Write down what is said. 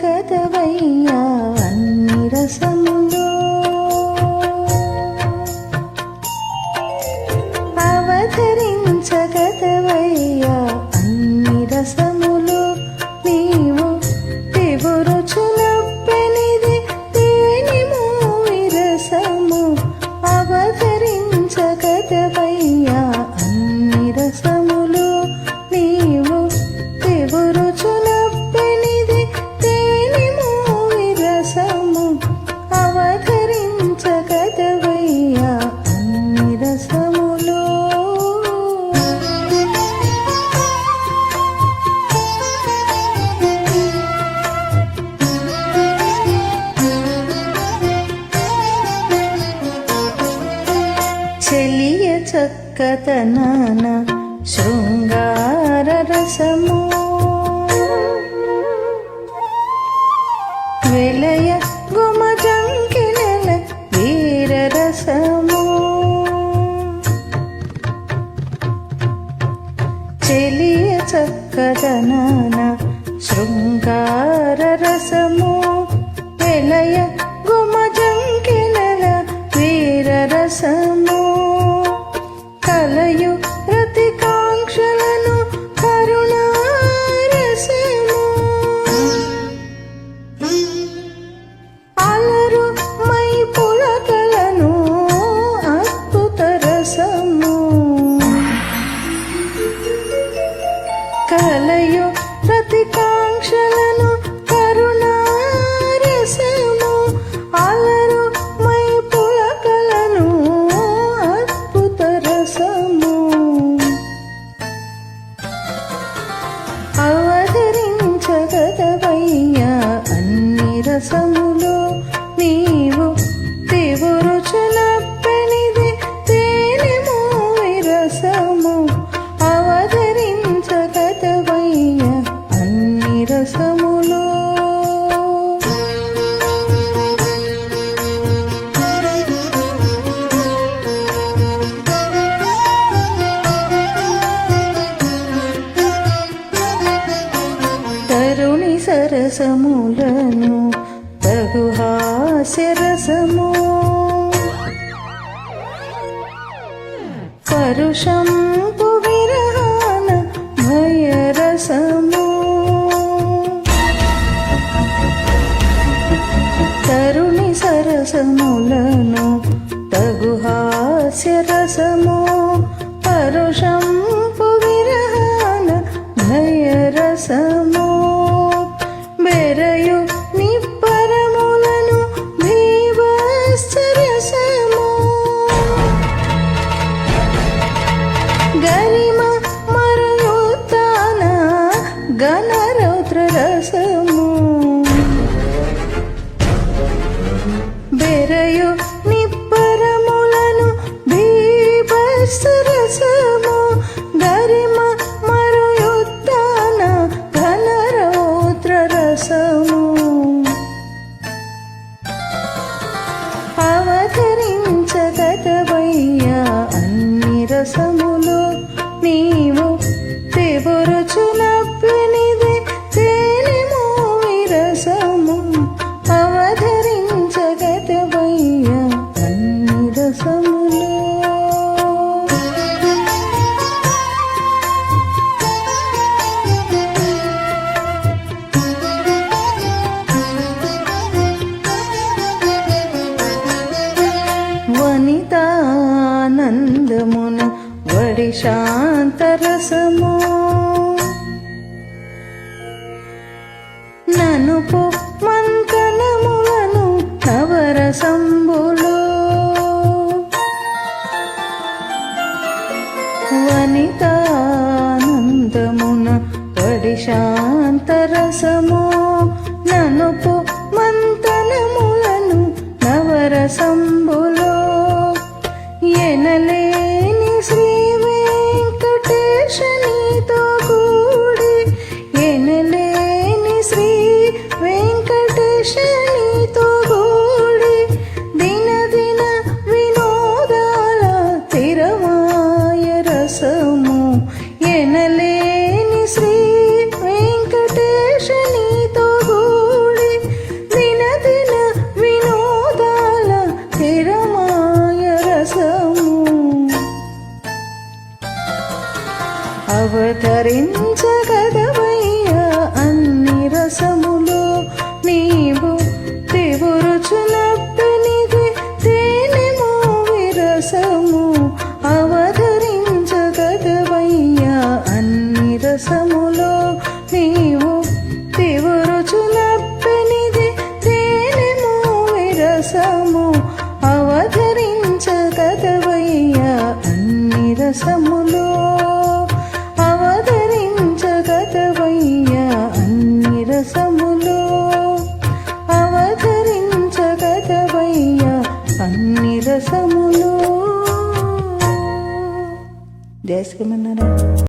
Cứ చక్కతనాన శృంగార రసము విలయ గుమజంకినెల వీర రసము చెలియ చక్కదన కలయు ప్రతికాంక్షలను కరుణారసము. అలరు మై పులకలను అద్భుత రసము. కరుణి సరసములను తగు హాస్యరసము పరుషం విరహాన భయరసము కరుణి సరసములను తగు హాస్యరసము శాంతరసము. నను మంతనములను నవరసంబులు. వనితానందమున వడి శాంతరసము. నను మంతనములను నవరసంబులో. ఎనల వెంకటేశనితో కూడి దిన దిన వినోదాల తిరమాయ రసము ఎనలేని శ్రీ వెంకటేశనితో కూడి దిన దిన వినోదాల తిరమాయ రసము. అవతరించగదవయ్యా అన్ని రసము. రసము అవతరించగదవయ్యా అన్ని రసములు అవతరించగదవయ్యా అన్ని రసములు అవతరించగదవయ్యా అన్ని రసములు. జయ శ్రీమన్నారాయణ.